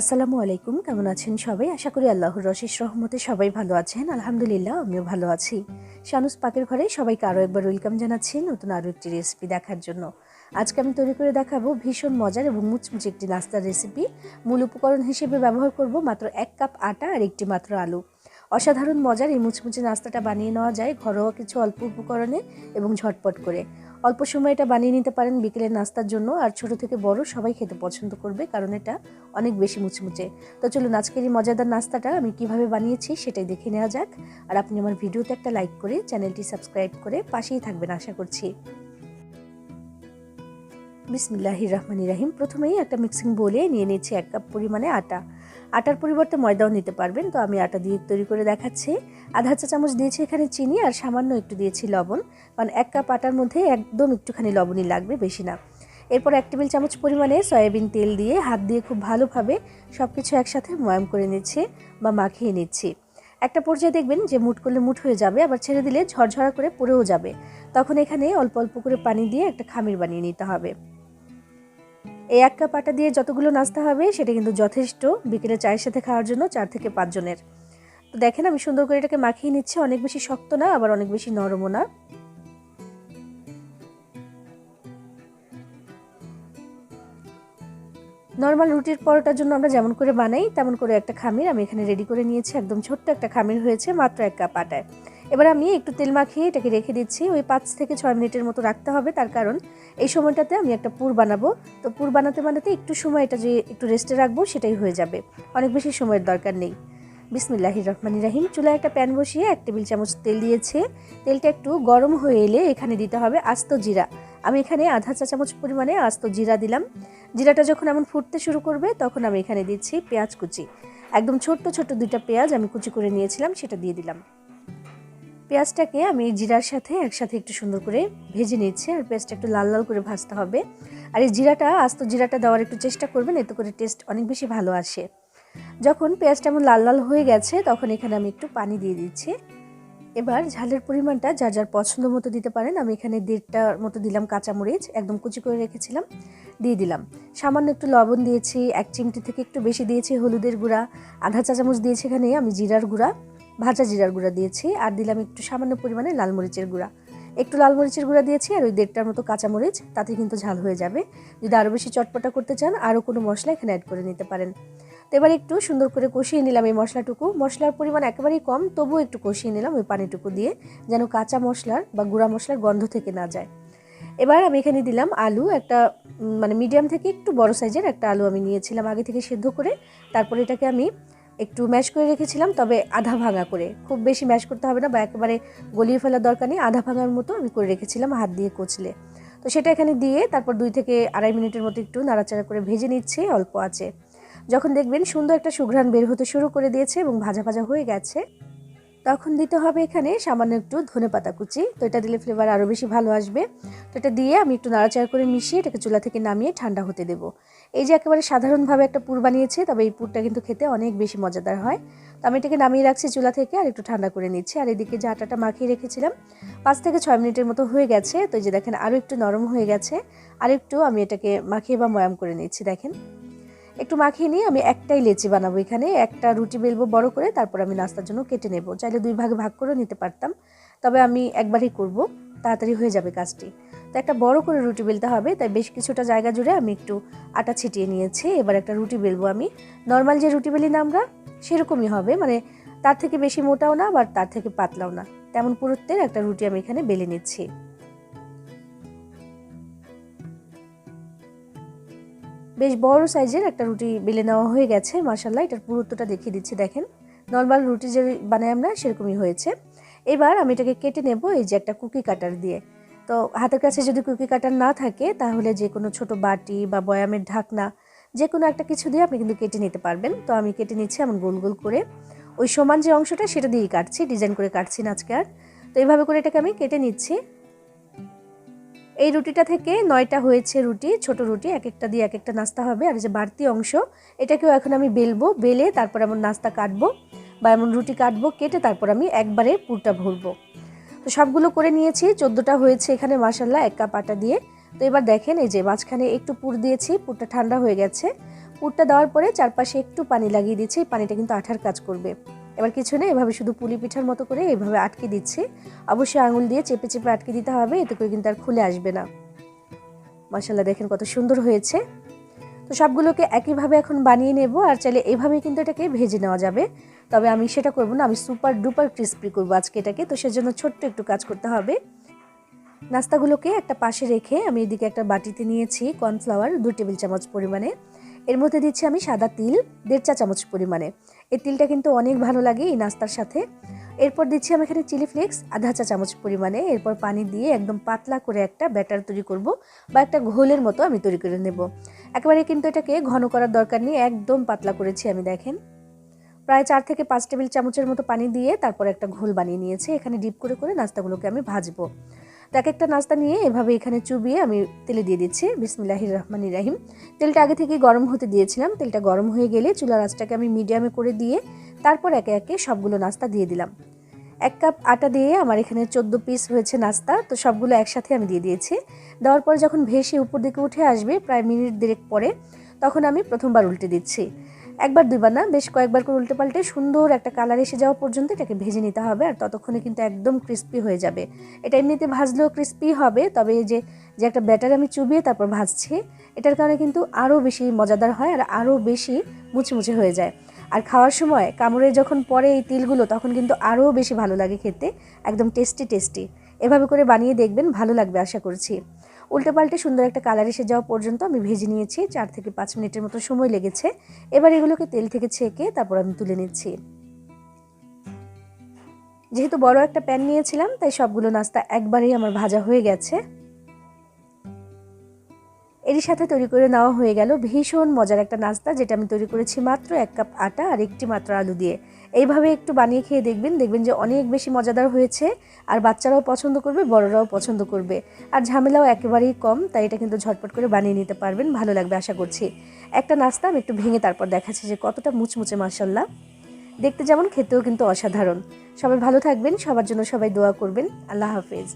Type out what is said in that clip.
আসসালামু আলাইকুম, কেমন আছেন সবাই? আশা করি আল্লাহর রশিস রহমতে সবাই ভালো আছেন। আলহামদুলিল্লাহ, আমিও ভালো আছি। শানুস পাকের ঘরে সবাইকে আরও একবার ওয়েলকাম জানাচ্ছি নতুন আরও একটি রেসিপি দেখার জন্য। আজকে আমি তৈরি করে দেখাবো ভীষণ মজার এবং মুচমুচে একটি নাস্তার রেসিপি মূল উপকরণ হিসেবে ব্যবহার করব মাত্র এক কাপ আটা আর একটি মাত্র আলু। অসাধারণ মজার এই মুচমুচে নাস্তাটা বানিয়ে নেওয়া যায় ঘরোয়া কিছু অল্প উপকরণে এবং ঝটপট করে। অল্প সময় এটা বানিয়ে নিতে পারেন বিকেলের নাস্তার জন্য। আর ছোট থেকে বড় সবাই খেতে পছন্দ করবে, কারণ এটা অনেক বেশি মুচমুচে। তো চলুন আজকের এই মজাদার নাস্তাটা আমি কীভাবে বানিয়েছি সেটাই দেখে নেওয়া যাক। আর আপনি আমার ভিডিওতে একটা লাইক করে চ্যানেলটি সাবস্ক্রাইব করে পাশেই থাকবেন আশা করছি। বিসমিল্লাহির রহমানির রাহিম। প্রথমেই একটা মিক্সিং বোলে নিয়ে নিয়েছি এক কাপ পরিমাণে আটা। আটার পরিবর্তে ময়দাও নিতে পারবেন। তো আমি আটা দিয়ে তৈরি করে দেখাচ্ছি। আধা চা চামচ দিয়েছি এখানে চিনি আর সামান্য একটু দিয়েছি লবণ। কারণ এক কাপ আটার মধ্যে একদম একটুখানি লবণই লাগবে, বেশি না। এরপর এক টেবিল চামচ পরিমাণে সয়াবিন তেল দিয়ে হাত দিয়ে খুব ভালোভাবে সব কিছু একসাথে ময়াম করে নিচ্ছি বা মাখিয়ে নিচ্ছি। একটা পর্যায়ে দেখবেন যে মুট করলে মুট হয়ে যাবে, আবার ছেড়ে দিলে ঝরঝরা করে পড়েও যাবে। তখন এখানে অল্প অল্প করে পানি দিয়ে একটা খামির বানিয়ে নিতে হবে। এই এক কাপ আটা দিয়ে যতগুলো নাস্তা হবে, সেটা কিন্তু যথেষ্ট। বিকেলে চায়ের সাথে খাওয়ার জন্য চার থেকে পাঁচজনের তো দেখেন, আমি সুন্দর করে এটাকে মাখিয়ে নিচ্ছি। অনেক বেশি শক্ত না, আবার অনেক বেশি নরমও না। নর্মাল রুটির পরোটার জন্য আমরা যেমন করে বানাই, তেমন করে একটা খামির আমি এখানে রেডি করে নিয়েছি। একদম ছোট্ট একটা খামির হয়েছে, মাত্র এক কাপ আটায়। এবার আমি একটু তেল মাখিয়ে এটাকে রেখে দিচ্ছি। ওই পাঁচ থেকে ছয় মিনিটের মতো রাখতে হবে। তার কারণ এই সময়টাতে আমি একটা পুর বানাবো। তো পুর বানাতে বানাতে একটু সময় এটা যে একটু রেস্টে রাখব সেটাই হয়ে যাবে। অনেক বেশি সময়ের দরকার নেই। বিসমিল্লাহ রহমান রাহিম। চুলায় একটা প্যান বসিয়ে এক টেবিল চামচ তেল দিয়েছে। তেলটা একটু গরম হয়ে এলে এখানে দিতে হবে আস্ত জিরা। আমি এখানে আধা চা চামচ পরিমাণে আস্ত জিরা দিলাম। জিরাটা যখন এমন ফুটতে শুরু করবে তখন আমি এখানে দিচ্ছি পেঁয়াজ কুচি। একদম ছোট্ট ছোট্ট দুইটা পেঁয়াজ আমি কুচি করে নিয়েছিলাম, সেটা দিয়ে দিলাম। পেঁয়াজটাকে আমি জিরার সাথে একসাথে একটু সুন্দর করে ভেজে নিচ্ছি। আর পেঁয়াজটা একটু লাল লাল করে ভাজতে হবে। আর এই জিরাটা, আস্ত জিরাটা দেওয়ার একটু চেষ্টা করবেন, এতে করে টেস্ট অনেক বেশি ভালো আসে। যখন পেঁয়াজটা এমন লাল লাল হয়ে গেছে, তখন এখানে আমি একটু পানি দিয়ে দিচ্ছি। এবার ঝালের পরিমাণটা যার যার পছন্দ মতো দিতে পারেন, আমি এখানে দেড়টার মতো দিলাম কাঁচামরিচ, একদম কুচি করে রেখেছিলাম, দিয়ে দিলাম। সামান্য একটু লবণ দিয়েছি, এক চিমটি থেকে একটু বেশি দিয়েছি হলুদের গুঁড়া, আধা চা চামচ দিয়েছি এখানে আমি জিরার গুঁড়া। ভাজা জিরার গুঁড়া দিয়েছি, আর দিলাম একটু সামান্য পরিমাণে লাল মরিচের গুঁড়া। একটু লাল মরিচের গুঁড়া দিয়েছি, আর ওই দেড়টার মতো কাঁচামরিচ তাতে কিন্তু ঝাল হয়ে যাবে। যদি আরও বেশি চটপটা করতে চান আরও কোনো মশলা এখানে অ্যাড করে নিতে পারেন। তো এবার একটু সুন্দর করে কষিয়ে নিলাম এই মশলাটুকু। মশলার পরিমাণ একেবারেই কম, তবুও একটু কষিয়ে নিলাম ওই পানিটুকু দিয়ে, যেন কাঁচা মশলার বা গুঁড়া মশলার গন্ধ থেকে না যায়। এবার আমি এখানে দিলাম আলু, একটা মানে মিডিয়াম থেকে একটু বড় সাইজের একটা আলু আমি নিয়েছিলাম আগে থেকে সেদ্ধ করে। তারপরে এটাকে আমি একটু ম্যাশ করে রেখেছিলাম, তবে আধা ভাঙা করে। খুব বেশি ম্যাশ করতে হবে না বা একেবারে গলিয়ে ফেলার দরকার নেই, আধা ভাঙার মতো আমি করে রেখেছিলাম, হাত দিয়ে কচলে। তো সেটা এখানে দিয়ে তারপর দুই থেকে আড়াই মিনিটের মতো একটু নাড়াচাড়া করে ভেজে নিচ্ছে, অল্প আছে। যখন দেখবেন সুন্দর একটা সুঘ্রাণ বের হতে শুরু করে দিয়েছে এবং ভাজা ভাজা হয়ে গেছে তখন দিতে হবে এখানে সামান্য একটু ধনে পাতা কুচি। তো এটা দিলে ফ্লেভার আরও বেশি ভালো আসবে। তো এটা দিয়ে আমি একটু নাড়াচাড়া করে মিশিয়ে এটাকে চুলা থেকে নামিয়ে ঠান্ডা হতে দেবো। এই যে একেবারে সাধারণভাবে একটা পুর বানিয়েছে, তবে এই পুরটা কিন্তু খেতে অনেক বেশি মজাদার হয়। তো আমি এটাকে নামিয়ে রাখছি চুলা থেকে আর একটু ঠান্ডা করে নিচ্ছি। আর এদিকে যে আটাটা মাখিয়ে রেখেছিলাম, পাঁচ থেকে ছয় মিনিটের মতো হয়ে গেছে। তো এই যে দেখেন আরও একটু নরম হয়ে গেছে। আর একটু আমি এটাকে মাখিয়ে বা ময়াম করে নিচ্ছি, দেখেন। একটু মাখিয়ে নিয়ে আমি একটাই লেচি বানাবো এখানে, একটা রুটি বেলবো বড় করে, তারপর আমি নাস্তার জন্য কেটে নেব। চাইলে দুই ভাগে ভাগ করেও নিতে পারতাম, তবে আমি একবারই করব, তাড়াতাড়ি হয়ে যাবে কাজটি। তো একটা বড় করে রুটি বেলতে হবে, তাই বেশ কিছুটা জায়গা জুড়ে আমি একটু আটা ছিটিয়ে নিয়েছি, এবার একটা রুটি বেলবো আমি। নর্মাল যে রুটি বেলি না আমরা সেরকমই হবে মানে তার থেকে বেশি মোটাও না, আবার তার থেকে পাতলাও না। তেমন পুরুত্বের একটা রুটি আমি এখানে বেলে নিচ্ছি। বেশ বড় সাইজের একটা রুটি বেলে নেওয়া হয়ে গেছে মাসাল্লাহ এটার পুরুত্বটা দেখিয়ে দিচ্ছি, দেখেন। নর্মাল রুটি যে বানাই আমরা, সেরকমই হয়েছে। এবার আমি এটাকে কেটে নেব এই যে একটা কুকি কাটার দিয়ে। তো হাতের কাছে যদি কুকি কাটার না থাকে, তাহলে যে কোনো ছোট বাটি বা বয়ামের ঢাকনা, যে কোনো একটা কিছু দিয়ে আপনি কিন্তু কেটে নিতে পারবেন। তো আমি কেটে নিচ্ছি এমন গোল গোল করে। ওই সমান যে অংশটা, সেটা দিয়েই কাটছি, ডিজাইন করে কাটছি না আজকে আর। তো এইভাবে করে এটাকে আমি কেটে নিচ্ছি। এই রুটিটা থেকে নয়টা হয়েছে রুটি, ছোট রুটি এক একটা দিয়ে এক একটা নাস্তা হবে। আর যে বাড়তি অংশ, এটাকেও এখন আমি বেলবো, বেলে তারপর এমন নাস্তা কাটবো বা এমন রুটি কাটবো, কেটে তারপর আমি একবারে পুরটা ভরবো। তো সবগুলো করে নিয়েছি, চোদ্দোটা হয়েছে এখানে মাসাল্লাহ এক কাপ আটা দিয়ে। তো এবার দেখেন, এই যে মাঝখানে একটু পুর দিয়েছি, পুরটা ঠান্ডা হয়ে গেছে। পুরটা দেওয়ার পরে চারপাশে একটু পানি লাগিয়ে দিচ্ছি এই পানিটা কিন্তু আঠার কাজ করবে। এবার কিছু নেই, এভাবে শুধু পুলি পিঠার মতো করে এভাবে আটকে দিচ্ছি। অবশ্যই আঙুল দিয়ে চেপে চেপে আটকে দিতে হবে, এতে করে কিন্তু আর খুলে আসবে না। মশালা দেখেন কত সুন্দর হয়েছে। তো সবগুলোকে একইভাবে এখন বানিয়ে নেব, আর চাইলে এইভাবেই কিন্তু এটাকে ভেজে নেওয়া যাবে। তবে আমি সেটা করব না, আমি সুপার ডুপার ক্রিস্পি করব আজকে এটাকে, তো সেজন্য ছোট্ট একটু কাজ করতে হবে। নাস্তাগুলোকে একটা পাশে রেখে আমি এদিকে একটা বাটিতে নিয়েছি, কর্নফ্লাওয়ার, দু টেবিল চামচ পরিমাণে। এর মধ্যে দিচ্ছি আমি সাদা তিল, দেড় চা চামচ পরিমাণে। এই তিলটা কিন্তু অনেক ভালো লাগে এই নাস্তার সাথে। এরপর দিচ্ছি আমি এখানে চিলি ফ্লেক্স, আধা চা চামচ পরিমাণে। এরপর পানি দিয়ে একদম পাতলা করে একটা ব্যাটার তৈরি করব বা একটা ঘোলের মতো আমি তৈরি করে নেব। একেবারে কিন্তু এটাকে ঘন করার দরকার নেই, একদম পাতলা করেছি আমি, দেখেন। প্রায় চার থেকে পাঁচ টেবিল চামচের মতো পানি দিয়ে তারপর একটা ঘোল বানিয়ে নিয়েছি। এখানে ডিপ করে করে নাস্তাগুলোকে আমি ভাজবো। তো এক একটা নাস্তা নিয়ে এভাবে এখানে চুবিয়ে আমি তেলে দিয়ে দিচ্ছি। বিসমিল্লাহির রহমান রাহিম। তেলটা আগে থেকে গরম হতে দিয়েছিলাম। তেলটা গরম হয়ে গেলে চুলার আঁচটাকে আমি মিডিয়ামে করে দিয়ে তারপর একে একে সবগুলো নাস্তা দিয়ে দিলাম। এক কাপ আটা দিয়ে আমার এখানে চোদ্দ পিস হয়েছে নাস্তা। তো সবগুলো একসাথে আমি দিয়ে দিয়েছি। দেওয়ার পর যখন ভেসে উপর দিকে উঠে আসবে, প্রায় মিনিট দেড়েক পরে, তখন আমি প্রথমবার উল্টে দিচ্ছি। একবার, দুইবার না, বেশ কয়েকবার করে উল্টে পাল্টে সুন্দর একটা কালার এসে যাওয়া পর্যন্ত এটাকে ভেজে নিতে হবে আর ততক্ষণে কিন্তু একদম ক্রিস্পি হয়ে যাবে। এটা এমনিতে ভাজলেও ক্রিস্পি হবে, তবে যে যে একটা ব্যাটার আমি চুবিয়ে তারপর ভাজছি, এটার কারণে কিন্তু আরও বেশি মজাদার হয় আর আরও বেশি মুচমুচে হয়ে যায়। আর খাওয়ার সময় কামড়ে যখন পরে এই তিলগুলো, তখন কিন্তু আরও বেশি ভালো লাগে খেতে, একদম টেস্টি টেস্টি এভাবে করে বানিয়ে দেখবেন, ভালো লাগবে আশা করছি। উল্টে পাল্টে সুন্দর একটা কালার এসে যাওয়া পর্যন্ত আমি ভেজে নিয়েছি, চার থেকে পাঁচ মিনিটের মতো সময় লেগেছে। এবার এগুলোকে তেল থেকে ছেঁকে তারপর আমি তুলে নিচ্ছি। যেহেতু বড় একটা প্যান নিয়েছিলাম, তাই সবগুলো নাস্তা একবারেই আমার ভাজা হয়ে গেছে। এরই সাথে তৈরি করে নেওয়া হয়ে গেল ভীষণ মজার একটা নাস্তা, যেটা আমি তৈরি করেছি মাত্র এক কাপ আটা আর একটি মাত্র আলু দিয়ে। এইভাবে একটু বানিয়ে খেয়ে দেখবেন দেখবেন যে অনেক বেশি মজাদার হয়েছে আর বাচ্চারাও পছন্দ করবে, বড়রাও পছন্দ করবে। আর ঝামেলাও একেবারেই কম, তাই এটা কিন্তু ঝটপট করে বানিয়ে নিতে পারবেন, ভালো লাগবে আশা করছি। একটা নাস্তা আমি একটু ভেঙে তারপর দেখাচ্ছি যে কতটা মুচমুচে মার্শাল্লাহ দেখতে যেমন, খেতেও কিন্তু অসাধারণ। সবাই ভালো থাকবেন, সবার জন্য সবাই দোয়া করবেন। আল্লাহ হাফেজ।